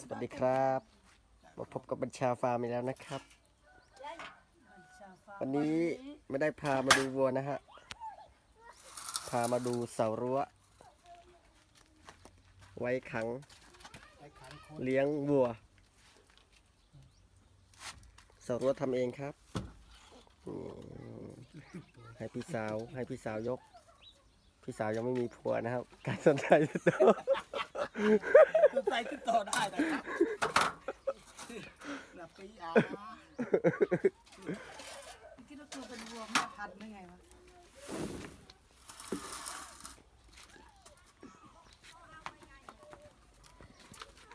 สวัสดีครับมาพบกับบัญชาฟาร์มอีกแล้วนะครับ วันนี้ไม่ได้พามาดูวัวนะฮะ พามาดูเสารั้ว ไว้ขังเลี้ยงวัว เสารั้วทำเองครับ ให้พี่สาวให้พี่สาวยก พี่สาวยังไม่มีผัวนะครับ การสนใจตัว คือใส่ติดต่อได้นะครับนะปีอาคิดว่าตัวเป็นวัวแม่พันธุ์ได้ไงวะ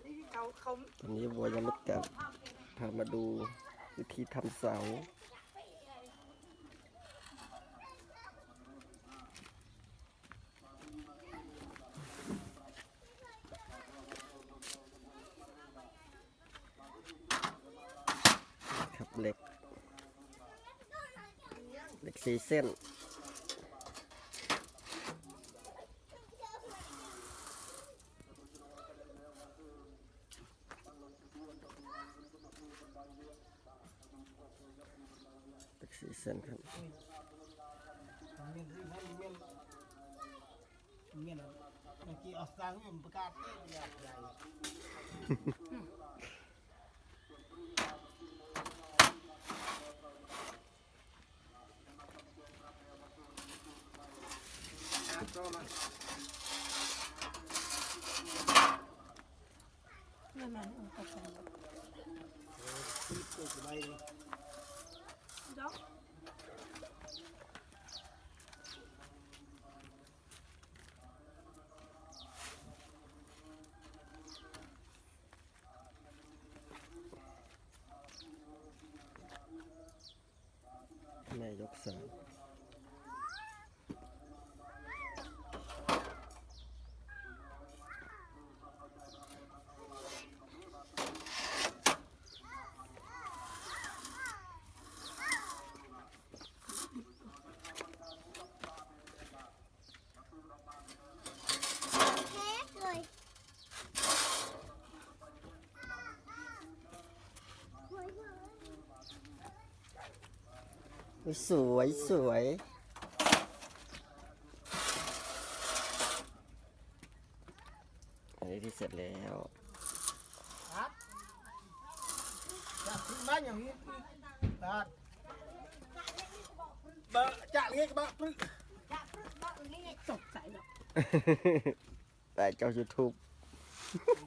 นี่เขาเขา ตอนนี้วัวยังไม่กัดพามาดูวิธีทำเสา เหล็ก เหล็กสี่เส้น เหล็กสี่เส้นครับเมียนที่ให้เมียนเมียนเมื่อกี้เอาสร้างเมียนประกาศเต้นใหญ่ ใหญ่ก็มันไม่มันอุปกรณ์ ที่ปลูกไว้เลย ด็อก แม่ยกเสา อุ๊ย สวยสวยอันนี้ที่เสร็จแล้วครับอยากถึงบ้านอย่างนี้ครับเบอร์จะเรียกบ้าปึ้งตกใส่หรอกแต่เจ้า YouTube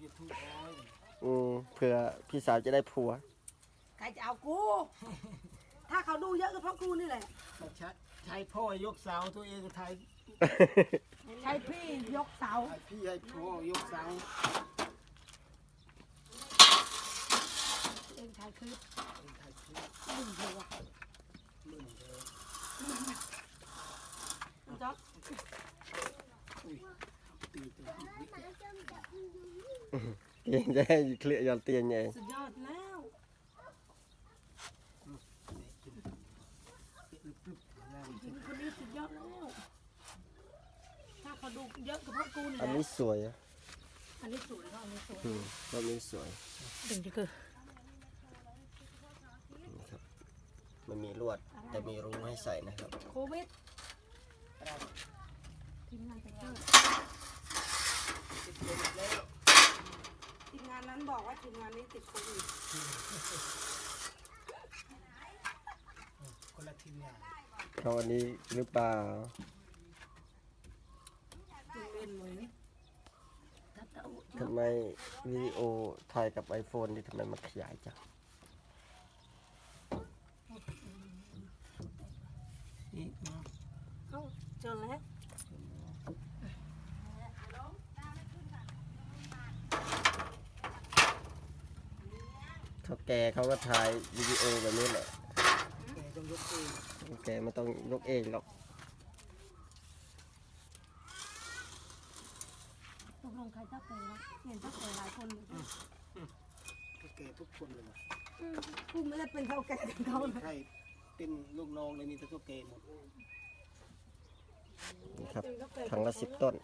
ยูทูบโอ้ยอืมเพื่อพี่สาวจะได้ผัว ใครจะเอากูถ้า เขาดูเยอะก็เพราะกูนี่แหละ ก็ใช้ใช้พ่อยกเสาตัวเองก็ไทยใช้พี่ยกเสาให้พี่ให้พ่อยกเสาเองใช้คลิปไทยพี่หนึ่งเดียวอะมึงเลยด็อกอุ้ยตีตัวพี่วิทย์เตียงจะให้เคลียร์ยอนเตียงไง สุดยอดแล้ว กินลึกลึกแล้ว จริงคนนี้สุดยอดแล้ว ถ้าเขาดูเยอะก็เพราะกูนี่แห อัน ละ นี้ สวยอะอันนี้สวยก็อันนี้สวยอืมรอบนี้สวยดึงจะคือนะครับมันมีลวดแต่มีรูให้ใส่นะครับ โควิดทีมงานจะเลิกติดเลยแล้วทีมงานนั้นบอกว่าทีมงานนี้ติดโควิดคนละทีมงานเขาอันนี้หรือเปล่า จงเล่นเลยถ้าเต้า ทำไมวิดีโอถ่ายกับ iPhone นี่ทำไมมันขยายจังนี่มาเอ้าเจอแล้วเขาแกเขาก็ถ่ายวิดีโอแบบนี้แหละแกต้องยกเองแกไม่ต้องยกเองหรอกตกลงใครเจ้าเตยนะ เห็นเจ้าเตยหลายคนอยู่ก็แก่ทุกคนเลยนะอืมกูไม่ได้เป็นเท่าแก่กับเขาเลยใครเป็นลูกน้องเลยนี่ก็แก่หมดนี่ครับท่าแก่ถังละสิบต้น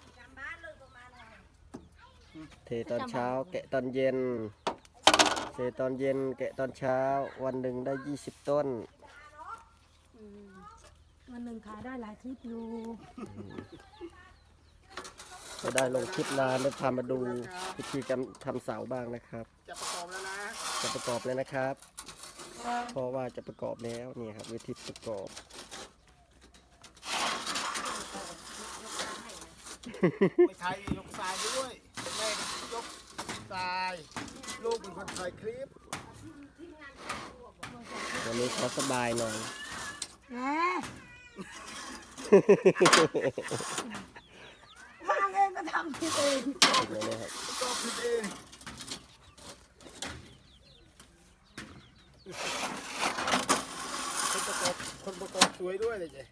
เทตอนเช้า แกะตอนเย็นเเศษตอนเย็น แกะตอนเช้า วันหนึ่งได้20ต้น วันหนึ่งขายได้หลายคลิปอยู่ ก็ได้ลงคลิปนานได้พามาดูวิธีการทำเสาบ้างนะครับ จะประกอบแล้วนะ จะประกอบเลยนะครับ เพราะว่าจะประกอบแล้วนี่ครับวิธีประกอบไม่ใช่ยกทรายด้วยแม่ยกทรายลูกเป็นคนถ่ายคลิปวันนี้ขอสบายหน่อย แหมวางเองก็ทำผิดเองเห็นไหมนะครับก็ผิดเองคนประกอบคนประกอบสวยด้วยเลยเจ๊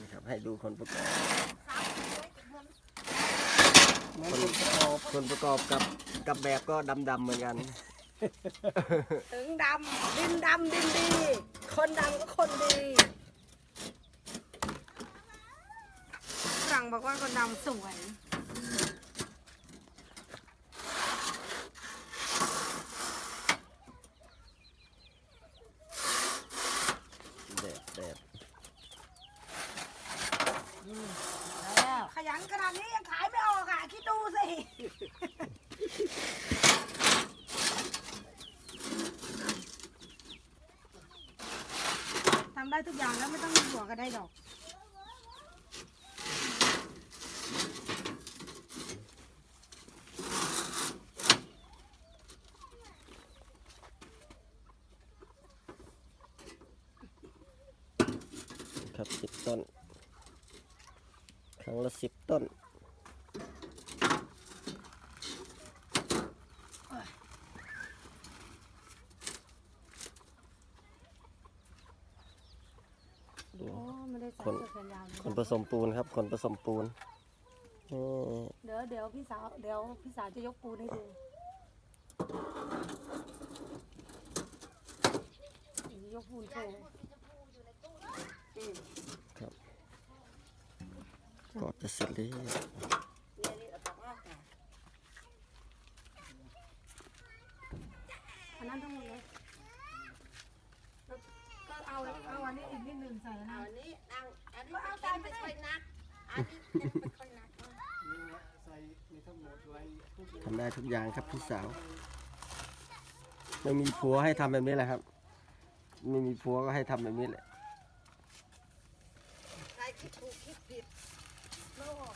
นี่ครับให้ดูคนประกอบเหมือนคนประกอบคนประกอบกับกับแบบก็ดำๆเหมือนกัน ถึงดำดินดำดินดี คนดำก็คนดีฝรั่งบอกว่าคนดำสวย แบบแบบ ขยันขนาดนี้ยังขายไม่ออกอะ คิดดูสิ ทำได้ทุกอย่างแล้วไม่ต้องมีหัวก็ได้ดอก ครับสิบต้น ครั้งละสิบต้นดูโอ้ไม่ได้ใส่คนเสื้อแขนยาวเลยคนผสมปูนครับ คนผสมปูนนี่เดี๋ยวเดี๋ยวพี่สาวเดี๋ยวพี่สาวจะยกปูนให้ดูยกปูนโชว์ ครับก็จะเสร็จแล้วอันนั้นทั้งหมดเลยก็เอาเอาอันนี้อีกนิดหนึ่งใส่นะอันนี้นาอันนี้เอาใจไม่ค่อยนักอันนี้เจ็บไม่ค่อยนักนี่นะใส่มีทั้งหมดไว้ทุกอย่างทำได้ทุกอย่างครับพี่สาวไม่มีผัวให้ทำแบบนี้แหละครับ ไม่มีผัวก็ให้ทำแบบนี้แหละ ใครคิดถูกคิดผิด โลก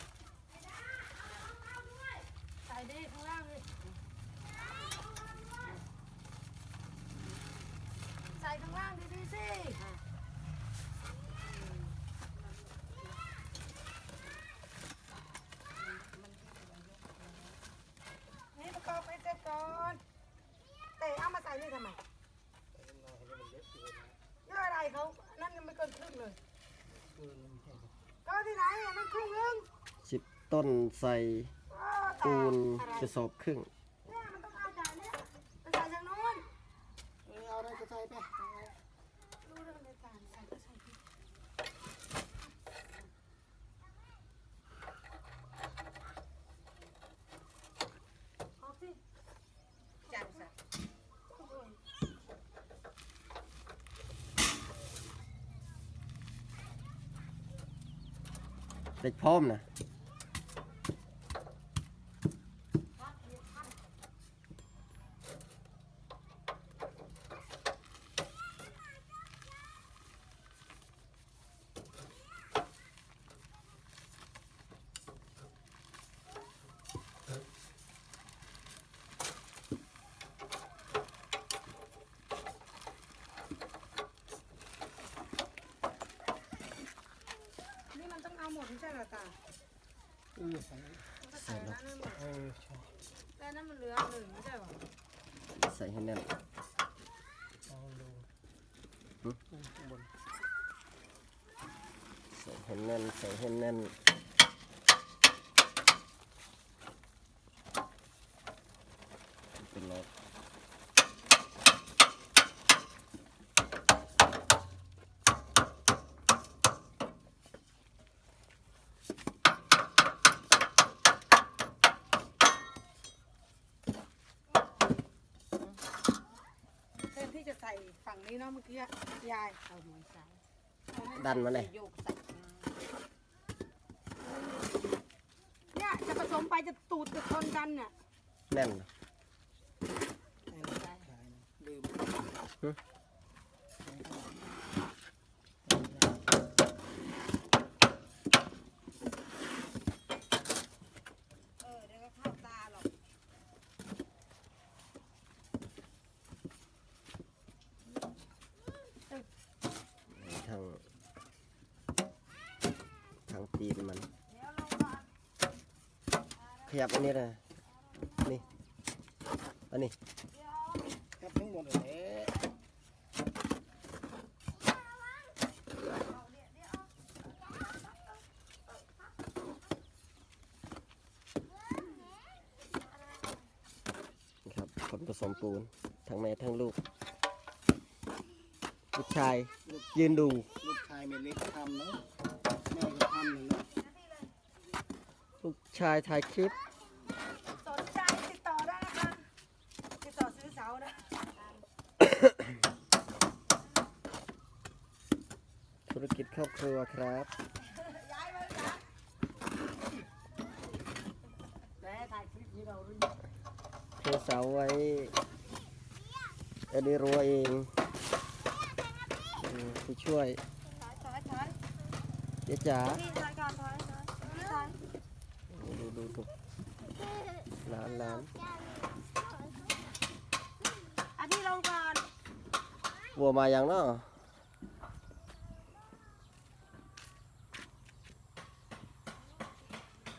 ใส่ได้ข้างล่างเลยใส่ข้างล่างดีๆสินี่ประกอบไปเสร็จก่อนเตะเอามาใส่นี่ทำไมเยอะอะไรเขานั่น ยังไม่เกินครึ่งเลยก็ที่ไหนอะนั่นครึ่งนึงสิบต้นใส่เออแต่ปูนอะไรกระสอบครึ่งเนี่ยมันต้องเอาจากเนี้ยไปใส่ทางโน้นเออเอาอะไรก็ใส่ไป รู้เรื่องในการใส่ก็ใส่ที่ออกสิ จังสัก โอ้ย เด็ก พร้อมนะ นี่มันต้องเอาหมด ไม่ใช่เหรอตาเออใส่มันก็ใส่แล้วนั่นหมดเออใช่แต่นั่นมันเหลือหนึ่งไม่ใช่เหรอใส่ให้แน่นเอาดูหึอืมข้างบนใส่ให้แน่นใส่ให้แน่นเป็นรอย ใส่ฝั่งนี้เนาะเมื่อกี้อะยายเอามือใส่ดันมาเลยโยกใส่มาเนี่ยจะผสมไปจะตูดจะชนกันเนี่ยแน่นลืมเออเดี๋ยวก็เข้าตาหรอก ทางทางตีนมัน ข ยับอันนี้เลยนี่อันนี้ครับทั้งหมดเลยนะครับคนผสมปูนทั้งแม่ทั้งลูก ลูกชายยืนดู ลูกชายเมเล็กทำเนาะแม่ก็ทำเนาะลูกชายถ่ายคลิป สนใจติดต่อได้นะคะติดต่อซื้อเสานะ ธุรกิจ ครอบครัวครับย้ายมาจ้ะแต่ถ่ายคลิปนี้เราด้วยเทเสาไว้อันนี้รั้วเองอืมผู้ช่วยถอยถอยถอยเจ๊จ๋าดูดูดูร้านร้านเอาพี่ลงก่อนวัวมายังเนาะ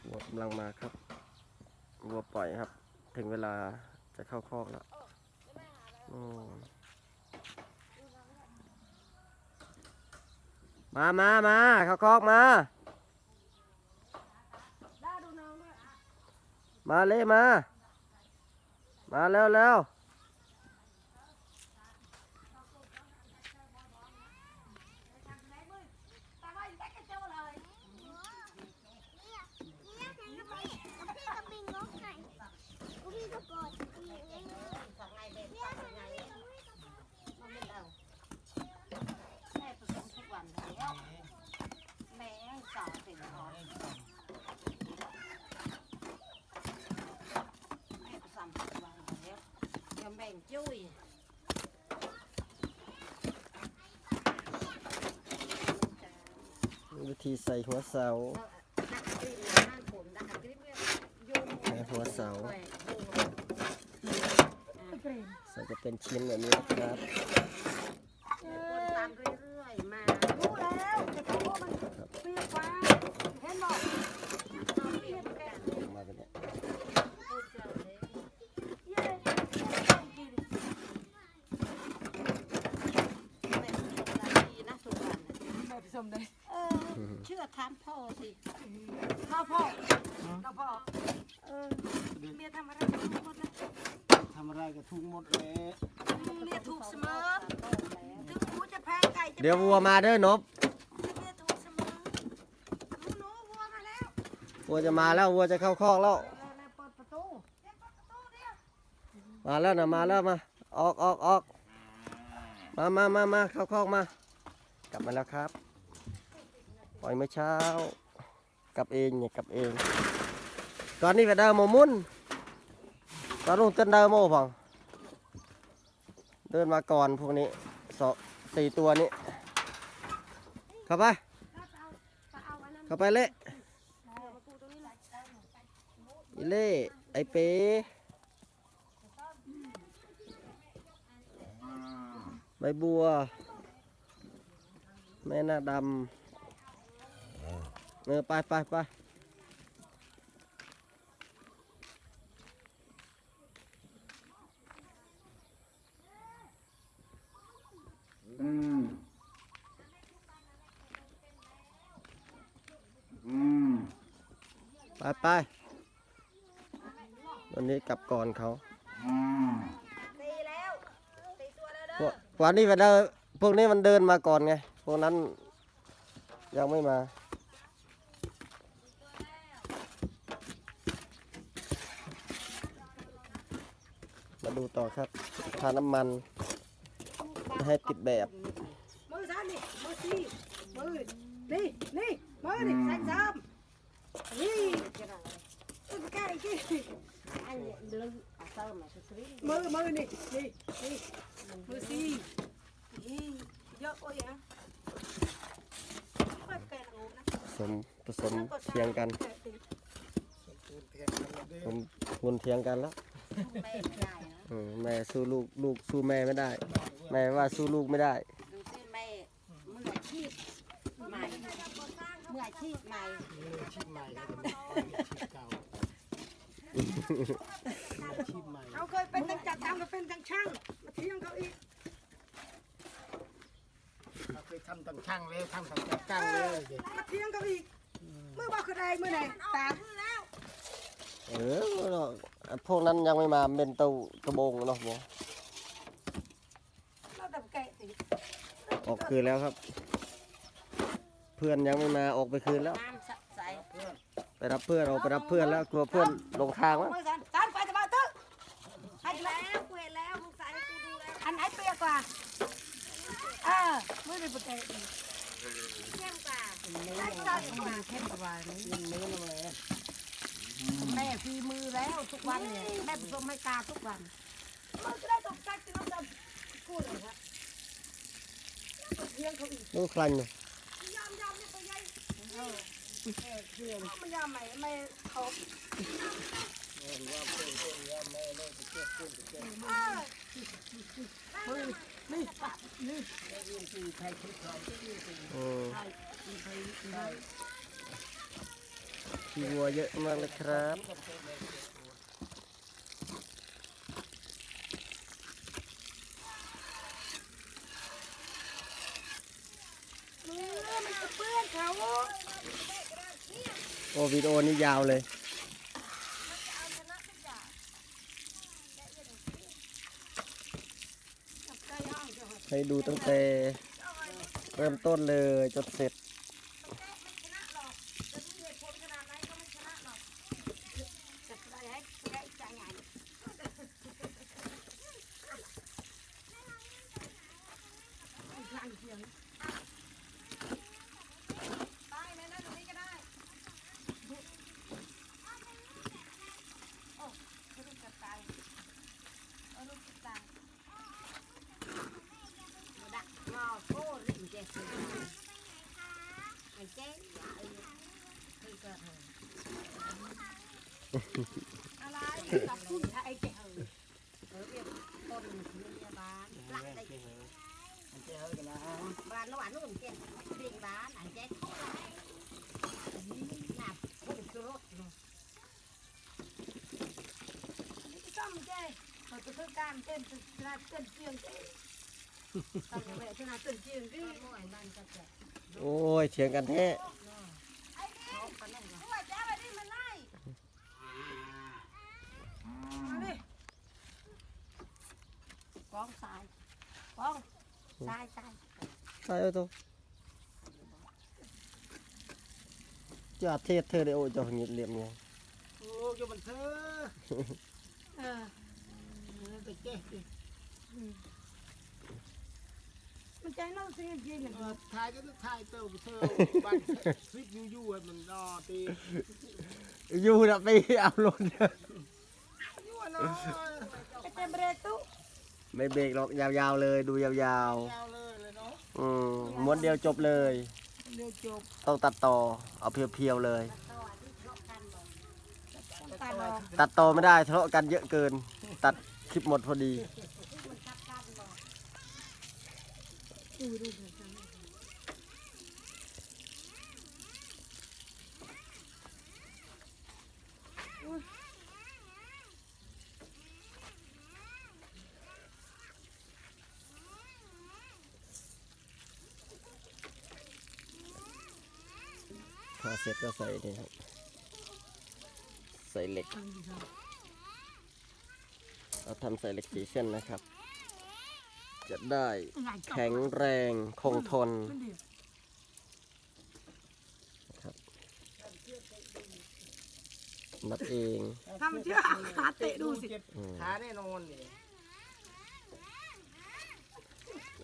วัว กำลังมาครับวัวปล่อยครับ ถึงเวลาจะเข้าคอกแล้วโอ้มามามาเข้าคอกมา มาเลยมา มาเร็วเร็ว ตาก็ยังได้กระเจ้าเลย สองไงเด็กสองไงมันไม่เอาแม่ผสมทุกวันแล้วแม่สาวเป็นหอแม่ผสมทุกวันแล้วยังแบ่งจุ้ย วิธีใส่หัวเสานักกรีดบ้านผมนักกรีดเนี่ยยุ่งใส่หัวเสาเรนใส่จะเป็นชิ้นแบบนี้นะครับคนตามเรื่อยๆมารู้แล้วแต่เขาว่ามันเปรี้ย เห็นบอกเอาเปรียบกันออกมาเป็นเนี่ยพูดเจอเลยเย้กินแม่ผสมได้ดีนะทุกวันน่ะแม่ผสมได้เออเชื่อถามพ่อสิข้าวพ่อข้าวพ่อเออเมียทำอะไรถูกหมดเลยทำอะไรก็ทุกหมดเลยเมียถูกเสมอถึงหมูจะแพงไก่จะเดี๋ยววัวมาเด้อนบเมียถูกเสมอหมูหนูวัวมาแล้ววัวจะมาแล้ววัวจะเข้าคอกแล้วเร็วๆเปิดประตูเปิดประตูเดียวมาแล้วนะมาแล้วมา ออกออกออกมามามามาเข้าคอกมา กลับมาแล้วครับ ปล่อยเมื่อเช้ากลับเองเนี่ยกลับเองตอนนี้ก็เดินโมมุนตอนนู้นเต้นเดินโม่พังเดินมาก่อนพวกนี้สองสี่ตัวนี้เข้าไปเข้าไปเละอีเล่ไอเป๋ใบบัว แม่นาดำ เออไปไปไปไปไปวันนี้กลับก่อนเขาตีแล้วตีตัวแล้วเด้พวอกพวกนี้มันเดินพวกนี้มันเดินมาก่อนไง พวกนั้นยังไม่มา มาดูต่อครับทาน้ำมันให้ติดแบบมือซ้ายนี่มือสี่มือนี่นี่มือนี่ใส่ซ้ำนี่ตัวแก่กี่ anh lưng ở sơ mà tôi xí มือมือนี่นี่นี่มือสี่นี่เยอะกว่าอย่างค่อยแก่ลงนะผสมผสมเทียงกันตูนเทียนกันแล้วเด้ผมงนเทียงกันแล้ว mẹ dài nữa อืมแม่สู้ลูกลูกสู้แม่ไม่ได้ แม่ว่าสู้ลูกไม่ได้ ดูสิแม่มืออาชีพใหม่มืออาชีพใหม่ มืออาชีพใหม่ครับมืออาชีพเก่ามืออาชีพใหม่เขาเคยเป็นทั้งจัดทำก็เป็นทั้งช่าง มาเที่ยงเขาอีกเราเคยทำตั้งช่างแล้วทำตั้งจัดจ้างเลยเด็กมาเที่ยงเขาอีกมือบอกคือใดมือไหนตามเออเนาะ พวกนั้นยังไม่มาเป็นเตาตะบงเนาะหมอเราแต่แก่ติออกคืนแล้วครับ เพื่อนยังไม่มาออกไปคืนแล้วน้ำใสไปรับเพื่อนออกไปรับเพื่อนแล้วกลัวเพื่อนลงทางมั้ง มือสันสันไปจะมาตึ๊ ให้แล้วเวรแล้วมึงใส่ให้กูดูแล้ว อันไหนเปียกกว่าเออมือนี่ปกติ เข้มกว่า ใช่ใช่มาเข้มสบายนี่ กินมื้อละแม่ แม่ฟีมือแล้ วทุกวันเนี่ยแม่ผสมให้ตาทุกวัน มันจะได้ตกใจที่เราจะพูดเลยครับเที่ยงเขาอีกลูกคลันอยู่ยอมยอมเนี่ยตัวใหญ่เออเที่ยงมันยอมไหมไม่เขาแม่ว่าเพื่อนเพื่อนว่าแม่เลยไปเก็บเพื่อนไปเก็บเออนี่คือไทยคลิปเราอืมขี้วัวเยอะมากเลยครับ เออมันจะเปื้อนเขา โอวิดีโอนี้ยาวเลย ให้ดูตั้งแต่เริ่มต้นเลยจนเสร็จ จะได้ให้ได้ใจใหญ่ đặt ngò khô ไอ้เจ๊นี่ก็เถอะอะไรตับพุ่งไอ้เจ๊เออเออเรียกต้นเรียกบ้านรักได้อันเจ๊เออกันนะบ้านระหว่างนู่นเจ๊เรียกบ้านอันเจ๊เท่าไรหนักพุ่งสุดเลยต้มเจ๊เปิดกระเพื่อการเต้อรักเต้นเพียงเจ๊ โอ้ยเถียงกันแท้ nó có này là ว่าจะไปดิมันไล่มาดิ con sai con sai sai ใช่ตัวจะเทศเธอได้โอ้ยเจะหงิดเหลี่ยมไงโอ้ยมันเธอเออไปเก็บดิ มันใจน่าเสียจริงเออถ่ายก็ต้องถ่ายเต้าไปเธอบ้านคลิปยูยูมันรอตีอยู่นะไปเอาลงยูอะเนาะไปเต็มเบรกตู้ไม่เบรกหรอกยาวๆเลยดูยาวยาวเลยเลยเนาะๆอืมม้วนเดียวจบเลย เร็วจบต้องตัดต่อ เอาเพียวๆเลยตาดอกตัดต่อไม่ได้ทะเลาะกันเยอะเกิน ตัดคลิปหมดพอดี พอเสร็จก็ใส่นี่ครับ ใส่เหล็ก เราทำใส่เหล็กสีเส้นนะครับ จะได้แข็งแรงคงทนนะครับมัดเองทำเชื่อขาเตะดูสิขาแน่นอนนี่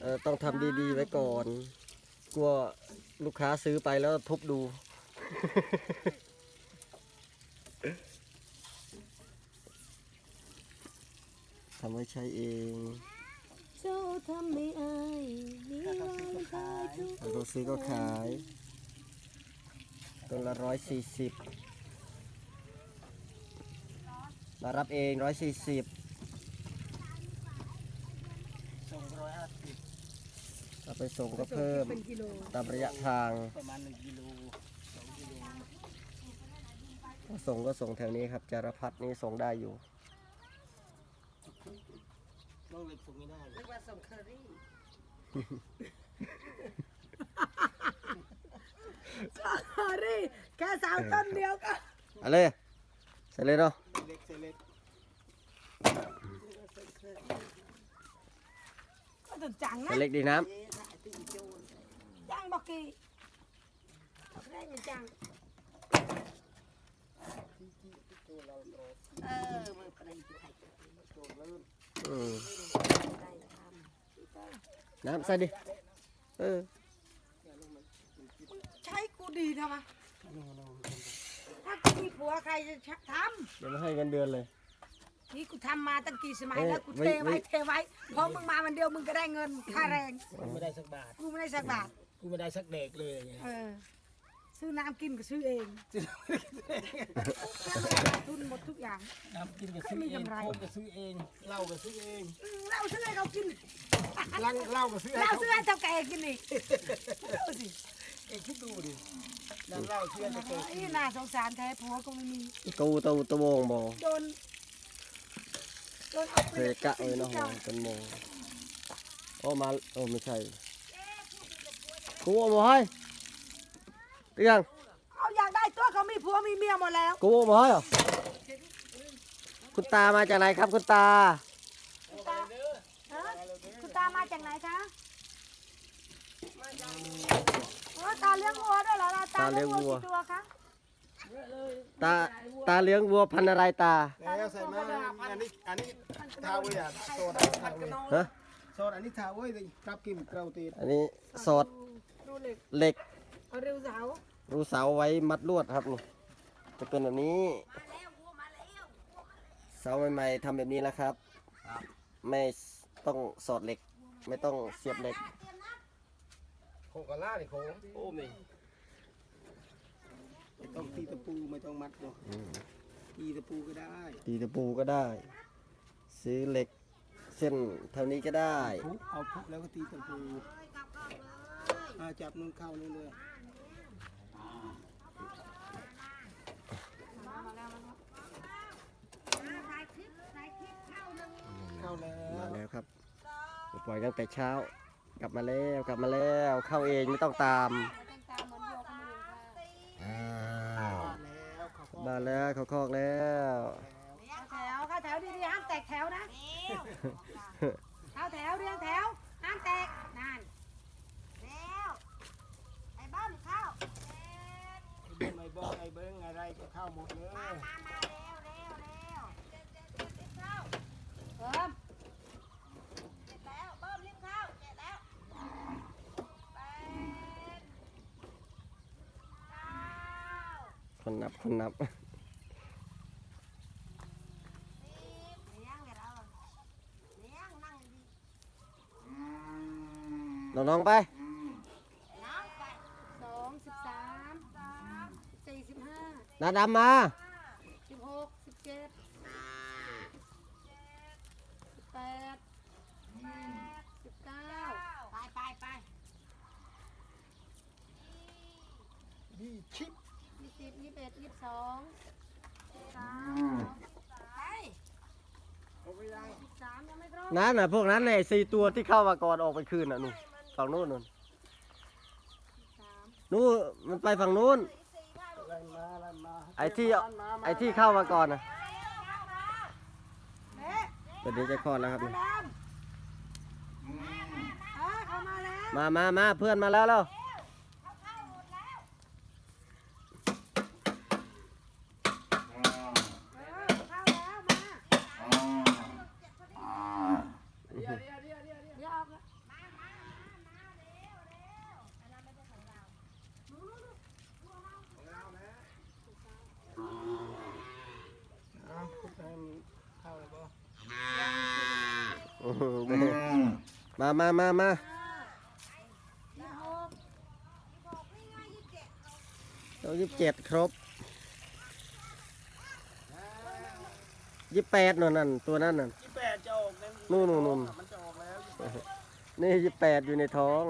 เออต้องทำดีๆไว้ก่อน กลัวลูกค้าซื้อไปแล้วทุบดูทำไว้ใช้เองเจ้าทำไม่อายมีวันตายทุกถ้าเขาซื้อก็ขายตัวละร้อยสี่สิบมารับเองร้อยสี่สิบสองร้อยห้าสิบถ้าไปส่งก็เพิ่มเป็นกิโลตามระยะทาง ประมาณหนึ่งกิโลสองกิโลถ้าส่งก็ส่งแถวนี้ครับจารพัดนี่ส่งได้อยู่ ต้องเล็กส่งไม่ได้นึกว่าส่งเคอรี่เคอรี่แค่สาวต้นเดียวก็เอาเลยใส่เลยเนาะเล็กเซเล็กก็ต้องจังใส่นะเล็กดีน้จังบอกกี้ได้เงินจังเออมือปรีไทยำ อืมได้ทน้ำใส่ดิ เออ ใช้กูดีทำไมถ้ากูมีผัวใครจะทเดี๋ยวมาให้เงินเดือนเลยำนี่กูทำมาตั้งกี่สมัยเอ้ยแล้วกูไว้เทไว้ไว้ เทไว้พอมึงมาวันเดียวมึงก็ได้เงินค่าแรงกูไม่ได้สักบาท กูไม่ได้สักบาท กูไม่ได้สักเด็กเลยอย่างเงี้ยเออ ซื้อน้ำกินก็ซื้อเองทุนหมดทุกอย่าง น้ำกินก็ซื้อไม่มีเองกำไรโค้กก็ซื้อเองเหล้าก็ซื้อเองอืมเราซื้อให้เขากินลังเหล้าก็ซื้อให้เราเขาซื้อให้เจ้าแก่กินอีกเอาสิเองคิดดูดิลังเหล้าเชื่อจะเกิดไอ้น่าสงสารแท้ผัวก็ไม่มีตูตูตะวงบอโดนโดนเอาเปเครียยบกะเลยเนาะหัวเป็นโมงโอ้มาโอ้ไม่ใช่กูเอามาให้ เรียงเอาอยากได้ตัวเขามีผัวมีเมียหมดแล้วกูเอามาให้เหรอคุณตามาจากไหนครับคุณตา คุณตาฮะคุณตามาจากไหนคะโอ้ตาเลี้ยงวัวด้วยเหรอล่ะตาเลี้ยงวัวกี่ตัวคะตาตาเลี้ยงวัวพันธุ์อะไรตาแล้วใส่มาอันนี้อันนี้ทาไว้อะโซดทาไว้ฮะโซดอันนี้ทาไว้เลยครับกิมเกราตีอันนี้สดดูเหล็ก เหล็กเอาเร็วสาวรูเสาไว้มัดลวดครับนี่จะเป็นแบบนี้ เสาใหม่ ๆทำแบบนี้แล้วครับไม่ต้องสอดเหล็ก ไม่ต้องเสียบเหล็ก โคกะล่าดิโคโอ้นี่ไม่ต้องตีตะปูไม่ต้องมัดเนาะตีตะปูก็ได้ตีตะปูก็ได้ ซื้อเหล็กเส้นเท่านี้ก็ได้ พุกเอาพุกแล้วก็ตีตะปูอ่าจับนุ่นเข้านู่นเลย ปล่อยตั้งแต่เช้า กลับมาแล้วกลับมาแล้ว เข้าเองไม่ต้องตามเป็นตามเหมือนโยกมือค่ะแล้วเขาก็มาแล้วเขาคอกแล้วแถวเข้าแถวดีๆห้ามแตกแถวนะเข้าแถวเรียงแถวห้ามแตกนั่นแล้วไอ้บ้านเข้าไอ้เบิ้งไอ้เบิ้งไอ้เบิ้งอะไรก็เข้าหมดเลยมามาเร็วเร็วเร็วเจ็ดเจ็ดเจ็ดเจ็ดเข้า เพิ่ม เจ็ดแล้วเบิ้มรีบเข้าเจ็ดแล้วแปดเก้า คนนับคนนับสิบเลี้ยงเดี๋ยวเราเลี้ยงนั่งดีน้องๆไปน้องไปสองสิบสามสามสี่สิบห้านาดำมา สิบหกสิบเจ็ดสิบแปดสิบเก้า ไปไปไป ดีชิป ยี่สิบยี่สิบเอ็ ดยี่สิบสองสามไปเอาไปยังสามยังไม่ครบนั่นน่ะพวกนั้นเลยสี่ตัวที่เข้ามาก่อนออกไปคืนน่ะนู่นฝั่งนู้นนู่นสามนู่นมันไปฝั่งนู้นลันมาลันมาไอ้ที่ ไอ้ที่เข้ามาก่อนนะเอ๊ะตอนนี้จะคลอดแล้วครับนี่ดำเออเข้ามาแล้วมามามาเพื่อนมาแล้วแล้ว เออเข้าแล้วมาเดี๋ยวออกแล้ว อื้อหือ มามามามาเรายี่สิบเจ็ดครบยี่สิบแปดนั่นนั่นตัวนั้นน่ะยี่แปดจะออกแล้วนู่นนู่นนู่นมันจะออกแล้วนี่ยี่แปดอยู่ในท้อง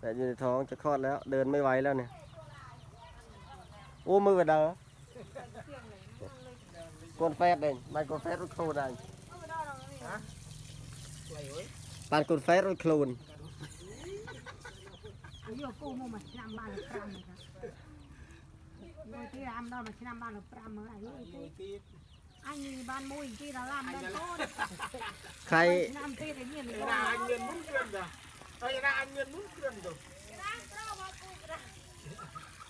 แปดอยู่ในท้องจะคลอดแล้ว เดินไม่ไหวแล้วเนี่ยโอ้มือเด้อกวนแฟดเองมันกวนแฟดรถโคลนเองไหลเว้ย ปานกวนแฟดรถโคลน อายุกูมูมาឆ្នាំបាន5นะครับមួយទីអាមដល់មកឆ្នាំបាន5មើលអាយុ หน่ ទី วยตีด អញនេះបានមួយទីដល់ឡាមដល់កូន ใคร ឆ្នាំទីតែមាន ไอ้นาอันเงินมุ้นเกลือนจ้ะไอ้นาอันเงินมุ้นเกลือนจ้ะ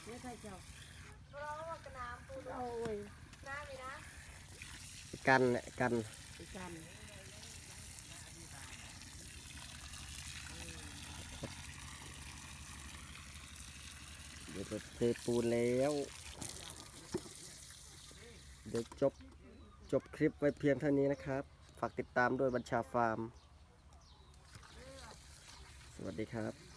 នេះតែចោ អូយ กันเนี่ยกัน ពីកាន់ ดี๋ยวจะเทปูนแล้ว เดี๋ยวจบจบคลิปไว้เพียงเท่านี้นะครับ ฝากติดตามด้วยบัญชาฟาร์ม สวัสดีครับ